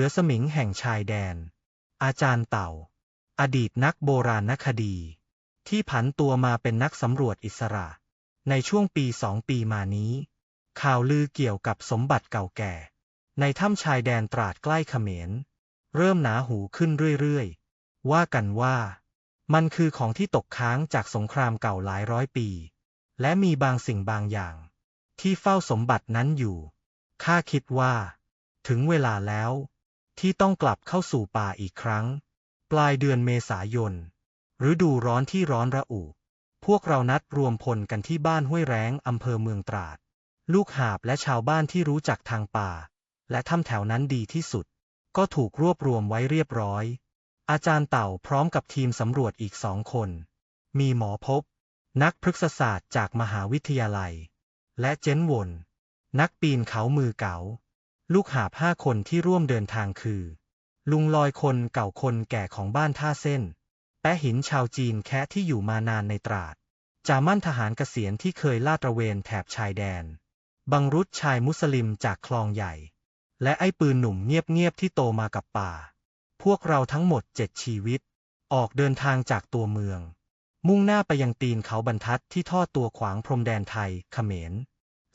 สือสมิงแห่งชายแดน อาจารย์เต่า อดีตนักโบราณคดี ที่ผันตัวมาเป็นนักสำรวจอิสระ ในช่วงปีสองปีมานี้ ข่าวลือเกี่ยวกับสมบัติเก่าแก่ ในถ้ำชายแดนตราดใกล้เขมร เริ่มหนาหูขึ้นเรื่อยๆ ว่ากันว่า มันคือของที่ตกค้างจากสงครามเก่าหลายร้อยปี และมีบางสิ่งบางอย่าง ที่เฝ้าสมบัตินั้นอยู่ข้าคิดว่า ถึงเวลาแล้ว ที่ต้องกลับเข้าสู่ป่าอีกครั้ง ปลายเดือนเมษายนฤดูร้อนที่ร้อนระอุ พวกเรานัดรวมพลกันที่บ้านห้วยแร้งอำเภอเมืองตราด ลูกหาบและชาวบ้านที่รู้จักทางป่า และถ้ำแถวนั้นดีที่สุด ก็ถูกรวบรวมไว้เรียบร้อย อาจารย์เต่าพร้อมกับทีมสำรวจอีกสองคน มีหมอพบ นักพฤกษศาสตร์จากมหาวิทยาลัย และเจนวน นักปีนเขามือเก๋า ลูกหาบห้าคนที่ร่วมเดินทางคือ ลุงลอยคนเก่าคนแก่ของบ้านท่าเส้น แปะหินชาวจีนแคะที่อยู่มานานในตราด จามั่นทหารเกษียณที่เคยลาดตระเวนแถบชายแดน บังรุษชายมุสลิมจากคลองใหญ่ และไอ้ปืนหนุ่มเงียบๆที่โตมากับป่า พวกเราทั้งหมดเจ็ดชีวิต ออกเดินทางจากตัวเมือง มุ่งหน้าไปยังตีนเขาบรรทัดที่ทอดตัวขวางพรมแดนไทยเขมร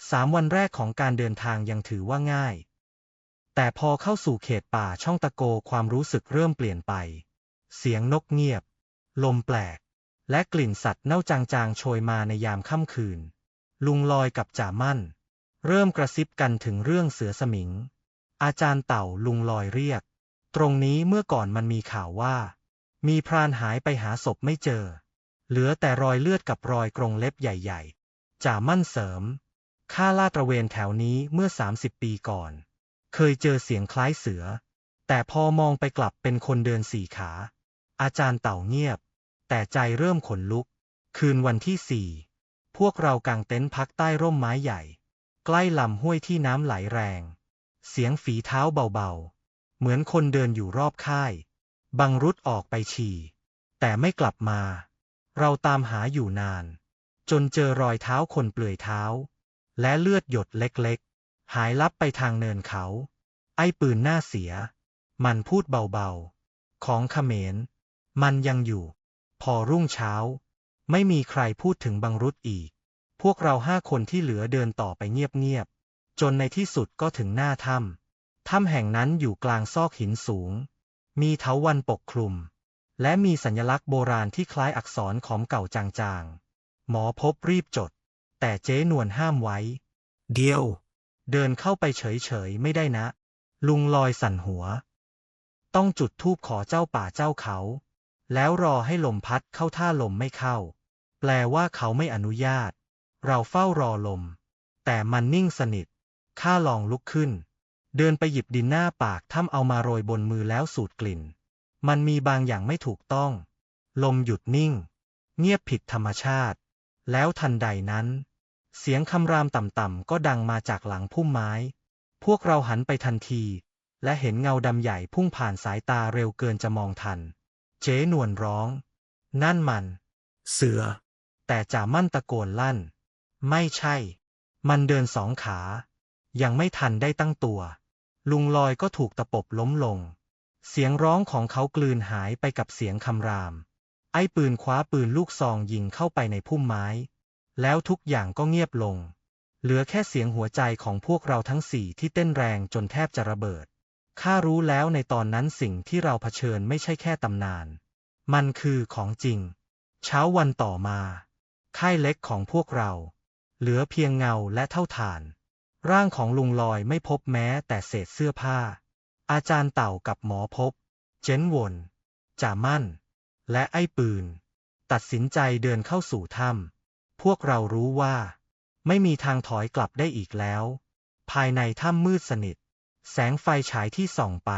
สามวันแรกของการเดินทางยังถือว่าง่าย แต่พอเข้าสู่เขตป่าช่องตะโกความรู้สึกเริ่มเปลี่ยนไป เสียงนกเงียบ ลมแปลก และกลิ่นสัตว์เน่าจางๆโชยมาในยามค่ำคืน ลุงลอยกับจ่ามั่น เริ่มกระซิบกันถึงเรื่องเสือสมิง อาจารย์เต่าลุงลอยเรียก ตรงนี้เมื่อก่อนมันมีข่าวว่า มีพรานหายไปหาศพไม่เจอ เหลือแต่รอยเลือดกับรอยกรงเล็บใหญ่ ๆจ่ามั่นเสริมข้าลาดตระเวนแถวนี้เมื่อ 30 ปีก่อน เคยเจอเสียงคล้ายเสือ แต่พอมองไปกลับเป็นคนเดินสี่ขา อาจารย์เต่าเงียบ แต่ใจเริ่มขนลุก คืนวันที่สี่พวกเรากางเต็นท์พักใต้ร่มไม้ใหญ่ ใกล้ลำห้วยที่น้ำไหลแรง เสียงฝีเท้าเบาๆ เหมือนคนเดินอยู่รอบค่าย บังรุดออกไปฉี่ แต่ไม่กลับมา เราตามหาอยู่นาน จนเจอรอยเท้าคนเปลือยเท้า และเลือดหยดเล็กๆ หายลับไปทางเนินเขา ไอ้ปืนหน้าเสีย มันพูดเบาๆ ของเขมร มันยังอยู่ พอรุ่งเช้า ไม่มีใครพูดถึงบังรุษอีก พวกเราห้าคนที่เหลือเดินต่อไปเงียบๆ จนในที่สุดก็ถึงหน้าถ้ำ ถ้ำแห่งนั้นอยู่กลางซอกหินสูง มีเถาวันปกคลุม และมีสัญลักษณ์โบราณที่คล้ายอักษรขอมเก่าจางๆ หมอพบรีบจด แต่เจ๊นวลห้ามไว้ เดียว เดินเข้าไปเฉยๆ ไม่ได้นะ ลุงลอยสั่นหัว ต้องจุดธูปขอเจ้าป่าเจ้าเขา แล้วรอให้ลมพัดเข้าท่าลมไม่เข้า แปลว่าเขาไม่อนุญาต เราเฝ้ารอลม แต่มันนิ่งสนิท ข้าลองลุกขึ้น เดินไปหยิบดินหน้าปากถ้ำเอามาโรยบนมือแล้วสูดกลิ่น มันมีบางอย่างไม่ถูกต้อง ลมหยุดนิ่ง เงียบผิดธรรมชาติ แล้วทันใดนั้น เสียงคำรามต่ำๆก็ดังมาจากหลังพุ่มไม้ พวกเราหันไปทันที และเห็นเงาดำใหญ่พุ่งผ่านสายตาเร็วเกินจะมองทัน เจ๊นวลร้อง นั่นมัน เสือ แต่จ่ามั่นตะโกนลั่น ไม่ใช่ มันเดินสองขา ยังไม่ทันได้ตั้งตัว ลุงลอยก็ถูกตะปบล้มลง เสียงร้องของเขากลืนหายไปกับเสียงคำราม ไอ้ปืนคว้าปืนลูกซองยิงเข้าไปในพุ่มไม้ แล้วทุกอย่างก็เงียบลง เหลือแค่เสียงหัวใจของพวกเราทั้งสี่ที่เต้นแรงจนแทบจะระเบิด ข้ารู้แล้วในตอนนั้นสิ่งที่เราเผชิญไม่ใช่แค่ตำนาน มันคือของจริง เช้าวันต่อมา ค่ายเล็กของพวกเรา เหลือเพียงเงาและเท่าฐาน ร่างของลุงลอยไม่พบแม้แต่เศษเสื้อผ้า อาจารย์เต่ากับหมอพบ เจนวนจ่ามั่น และไอ้ปืน ตัดสินใจเดินเข้าสู่ถ้ำพวกเรารู้ว่า ไม่มีทางถอยกลับได้อีกแล้ว ภายในถ้ำมืดสนิท แสงไฟฉายที่ส่องไป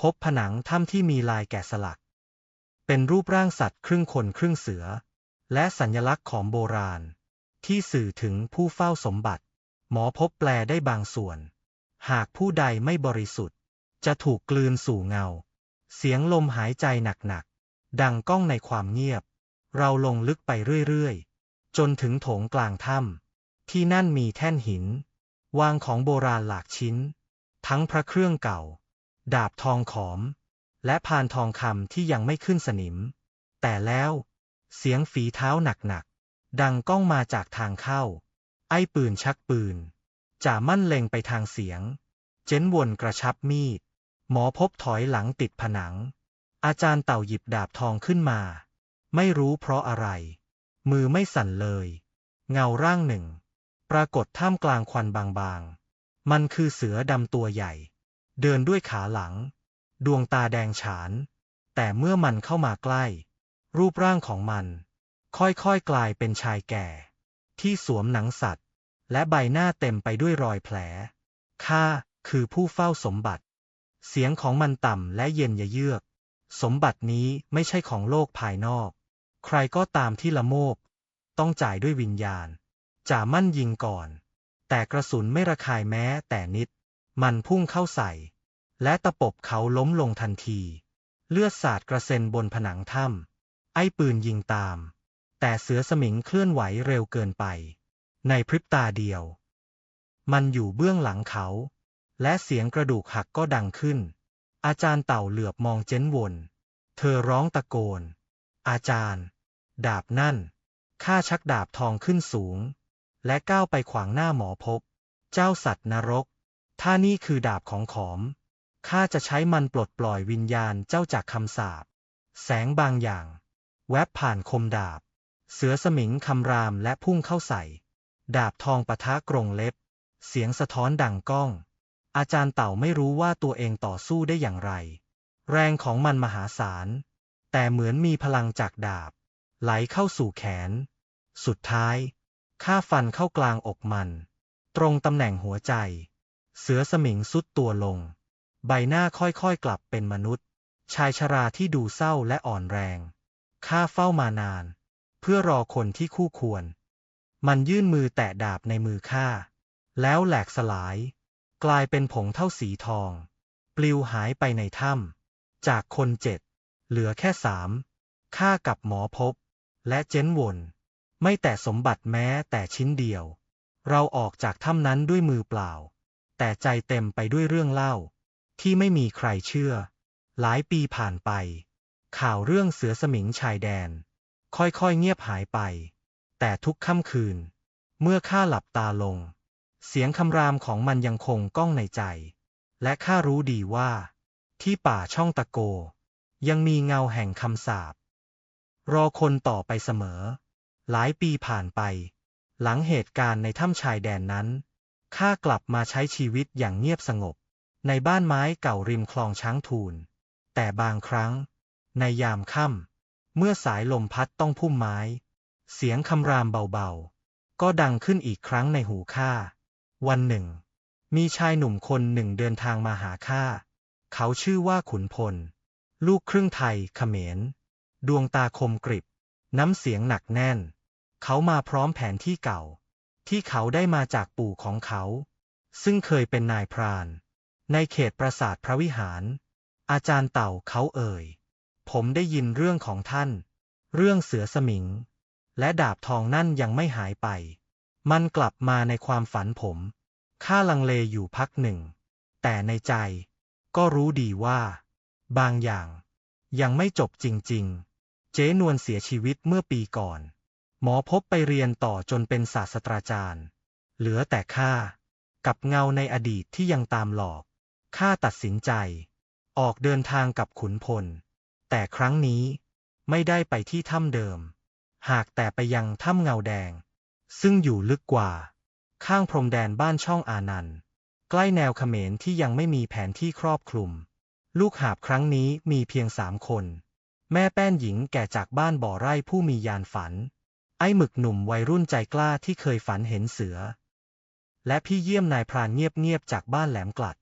พบผนังถ้ำที่มีลายแกะสลัก เป็นรูปร่างสัตว์ครึ่งคนครึ่งเสือ และสัญลักษณ์ของโบราณ ที่สื่อถึงผู้เฝ้าสมบัติ หมอพบแปลได้บางส่วน หากผู้ใดไม่บริสุทธิ์ จะถูกกลืนสู่เงา เสียงลมหายใจหนักๆ ดังก้องในความเงียบ เราลงลึกไปเรื่อยๆ จนถึงโถงกลางถ้ำ ที่นั่นมีแท่นหิน วางของโบราณหลากชิ้น ทั้งพระเครื่องเก่า ดาบทองขอม และพานทองคำที่ยังไม่ขึ้นสนิม แต่แล้ว เสียงฝีเท้าหนักๆ ดังก้องมาจากทางเข้า ไอ้ปืนชักปืนจ่ามั่นเล็งไปทางเสียง เจ้นวนกระชับมีด หมอพบถอยหลังติดผนัง อาจารย์เต่าหยิบดาบทองขึ้นมา ไม่รู้เพราะอะไร มือไม่สั่นเลย เงาร่างหนึ่ง ปรากฏท่ามกลางควันบางๆ มันคือเสือดำตัวใหญ่ เดินด้วยขาหลัง ดวงตาแดงฉาน แต่เมื่อมันเข้ามาใกล้ รูปร่างของมัน ค่อยๆกลายเป็นชายแก่ ที่สวมหนังสัตว์ และใบหน้าเต็มไปด้วยรอยแผล ข้าคือผู้เฝ้าสมบัติ เสียงของมันต่ำและเย็นยะเยือก สมบัตินี้ไม่ใช่ของโลกภายนอก ใครก็ตามที่ละโมบ ต้องจ่ายด้วยวิญญาณ จ่ามั่นยิงก่อน แต่กระสุนไม่ระคายแม้แต่นิด มันพุ่งเข้าใส่ และตะปบเขาล้มลงทันที เลือดสาดกระเซ็นบนผนังถ้ำไอ้ปืนยิงตาม แต่เสือสมิงเคลื่อนไหวเร็วเกินไป ในพริบตาเดียว มันอยู่เบื้องหลังเขา และเสียงกระดูกหักก็ดังขึ้น อาจารย์เต่าเหลือบมองเจ้นวน เธอร้องตะโกน อาจารย์ ดาบนั่นข้าชักดาบทองขึ้นสูง และก้าวไปขวางหน้าหมอพบ เจ้าสัตว์นรก ถ้านี่คือดาบของขอม ข้าจะใช้มันปลดปล่อยวิญญาณเจ้าจากคำสาป แสงบางอย่าง แวบผ่านคมดาบ เสือสมิงคำรามและพุ่งเข้าใส่ ดาบทองปะทะกรงเล็บ เสียงสะท้อนดังก้อง อาจารย์เต่าไม่รู้ว่าตัวเองต่อสู้ได้อย่างไร แรงของมันมหาศาล แต่เหมือนมีพลังจากดาบ ไหลเข้าสู่แขน สุดท้าย ข้าฟันเข้ากลางอกมัน ตรงตำแหน่งหัวใจ เสือสมิงสุดตัวลง ใบหน้าค่อยๆกลับเป็นมนุษย์ ชายชราที่ดูเศร้าและอ่อนแรงข้าเฝ้ามานาน เพื่อรอคนที่คู่ควร มันยื่นมือแตะดาบในมือข้า แล้วแหลกสลาย กลายเป็นผงเท่าสีทอง ปลิวหายไปในถ้ำจากคนเจ็ด เหลือแค่สามข้ากับหมอพบ และเจนวน ไม่แต่สมบัติแม้แต่ชิ้นเดียว เราออกจากถ้ำนั้นด้วยมือเปล่า แต่ใจเต็มไปด้วยเรื่องเล่า ที่ไม่มีใครเชื่อ หลายปีผ่านไป ข่าวเรื่องเสือสมิงชายแดน ค่อยๆเงียบหายไป แต่ทุกค่ำคืน เมื่อข้าหลับตาลง เสียงคำรามของมันยังคงก้องในใจ และข้ารู้ดีว่า ที่ป่าช่องตะโก ยังมีเงาแห่งคำสาปรอคนต่อไปเสมอ หลายปีผ่านไป หลังเหตุการณ์ในถ้ำชายแดนนั้น ข้ากลับมาใช้ชีวิตอย่างเงียบสงบ ในบ้านไม้เก่าริมคลองช้างทูล แต่บางครั้ง ในยามค่ำเมื่อสายลมพัดต้องพุ่มไม้ เสียงคำรามเบาๆ ก็ดังขึ้นอีกครั้งในหูข้า วันหนึ่ง มีชายหนุ่มคนหนึ่งเดินทางมาหาข้า เขาชื่อว่าขุนพล ลูกครึ่งไทยเขมร ดวงตาคมกริบ น้ำเสียงหนักแน่น เขามาพร้อมแผนที่เก่า ที่เขาได้มาจากปู่ของเขา ซึ่งเคยเป็นนายพราน ในเขตปราสาทพระวิหาร อาจารย์เต่าเขาเอ่ย ผมได้ยินเรื่องของท่าน เรื่องเสือสมิง และดาบทองนั่นยังไม่หายไป มันกลับมาในความฝันผมข้าลังเลอยู่พักหนึ่ง แต่ในใจ ก็รู้ดีว่า บางอย่าง ยังไม่จบจริง ๆ เจ๊นวลเสียชีวิตเมื่อปีก่อน หมอพบไปเรียนต่อจนเป็นศาสตราจารย์ เหลือแต่ข้ากับเงาในอดีตที่ยังตามหลอกข้าตัดสินใจ ออกเดินทางกับขุนพล แต่ครั้งนี้ไม่ได้ไปที่ถ้ำเดิม หากแต่ไปยังถ้ำเงาแดง ซึ่งอยู่ลึกกว่า ข้างพรมแดนบ้านช่องอานันต์ ใกล้แนวเขมรที่ยังไม่มีแผนที่ครอบคลุม ลูกหาบครั้งนี้มีเพียงสามคน แม่แป้นหญิงแก่จากบ้านบ่อไร่ผู้มียานฝัน ไอ้หมึกหนุ่มวัยรุ่นใจกล้าที่เคยฝันเห็นเสือ และพี่เยี่ยมนายพรานเงียบๆจากบ้านแหลมกลัด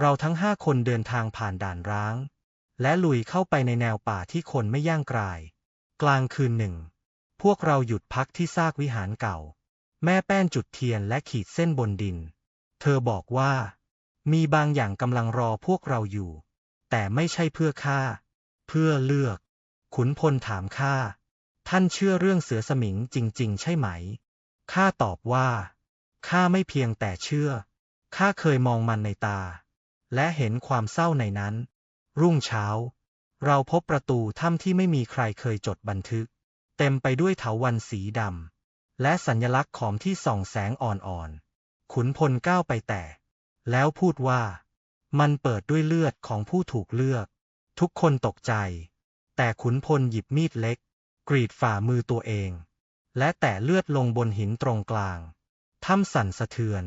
เราทั้งห้าคนเดินทางผ่านด่านร้าง และลุยเข้าไปในแนวป่าที่คนไม่ย่างกราย กลางคืนหนึ่ง พวกเราหยุดพักที่ซากวิหารเก่า แม่แป้นจุดเทียนและขีดเส้นบนดิน เธอบอกว่า มีบางอย่างกำลังรอพวกเราอยู่ แต่ไม่ใช่เพื่อข้าเพื่อเลือก ขุนพลถามข้า ท่านเชื่อเรื่องเสือสมิงจริง ๆ ใช่ไหม ข้าตอบว่า ข้าไม่เพียงแต่เชื่อ ข้าเคยมองมันในตา และเห็นความเศร้าในนั้น รุ่งเช้า เราพบประตูถ้ำที่ไม่มีใครเคยจดบันทึก เต็มไปด้วยเถาวัลย์สีดำ และสัญลักษณ์ของที่ส่องแสงอ่อนๆ ขุนพลก้าวไปแตะแล้วพูดว่า มันเปิดด้วยเลือดของผู้ถูกเลือก ทุกคนตกใจ แต่ขุนพลหยิบมีดเล็ก กรีดฝ่ามือตัวเอง และแตะเลือดลงบนหินตรงกลาง ถ้ำสั่นสะเทือน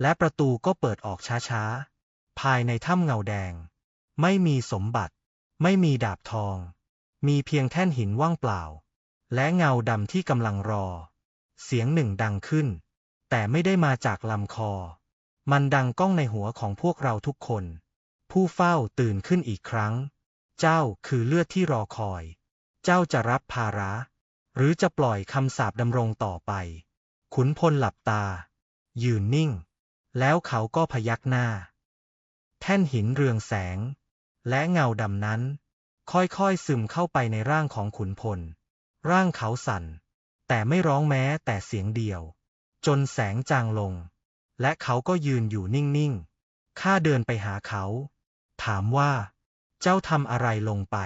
และประตูก็เปิดออกช้าๆ ภายในถ้ำเงาแดง ไม่มีสมบัติ ไม่มีดาบทอง มีเพียงแท่นหินว่างเปล่า และเงาดำที่กำลังรอ เสียงหนึ่งดังขึ้น แต่ไม่ได้มาจากลำคอ มันดังก้องในหัวของพวกเราทุกคน ผู้เฝ้าตื่นขึ้นอีกครั้ง เจ้าคือเลือดที่รอคอย เจ้าจะรับภาระ หรือจะปล่อยคำสาปดำรงต่อไป ขุนพลหลับตา ยืนนิ่ง แล้วเขาก็พยักหน้า แท่นหินเรืองแสง และเงาดำนั้น ค่อยๆซึมเข้าไปในร่างของขุนพล ร่างเขาสั่น แต่ไม่ร้องแม้แต่เสียงเดียว จนแสงจางลง และเขาก็ยืนอยู่นิ่งๆข้าเดินไปหาเขา ถามว่า เจ้าทำอะไรลงไป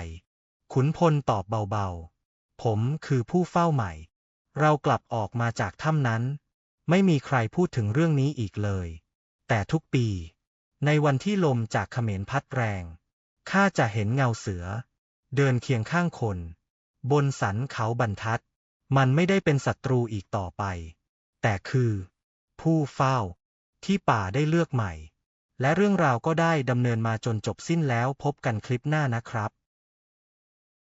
ขุนพลตอบเบาๆ ผมคือผู้เฝ้าใหม่ เรากลับออกมาจากถ้ำนั้น ไม่มีใครพูดถึงเรื่องนี้อีกเลย แต่ทุกปี ในวันที่ลมจากเขมรพัดแรง ข้าจะเห็นเงาเสือ เดินเคียงข้างคน บนสันเขาบรรทัด มันไม่ได้เป็นศัตรูอีกต่อไป แต่คือ ผู้เฝ้า ที่ป่าได้เลือกใหม่ และเรื่องราวก็ได้ดำเนินมาจนจบสิ้นแล้วพบกันคลิปหน้านะครับ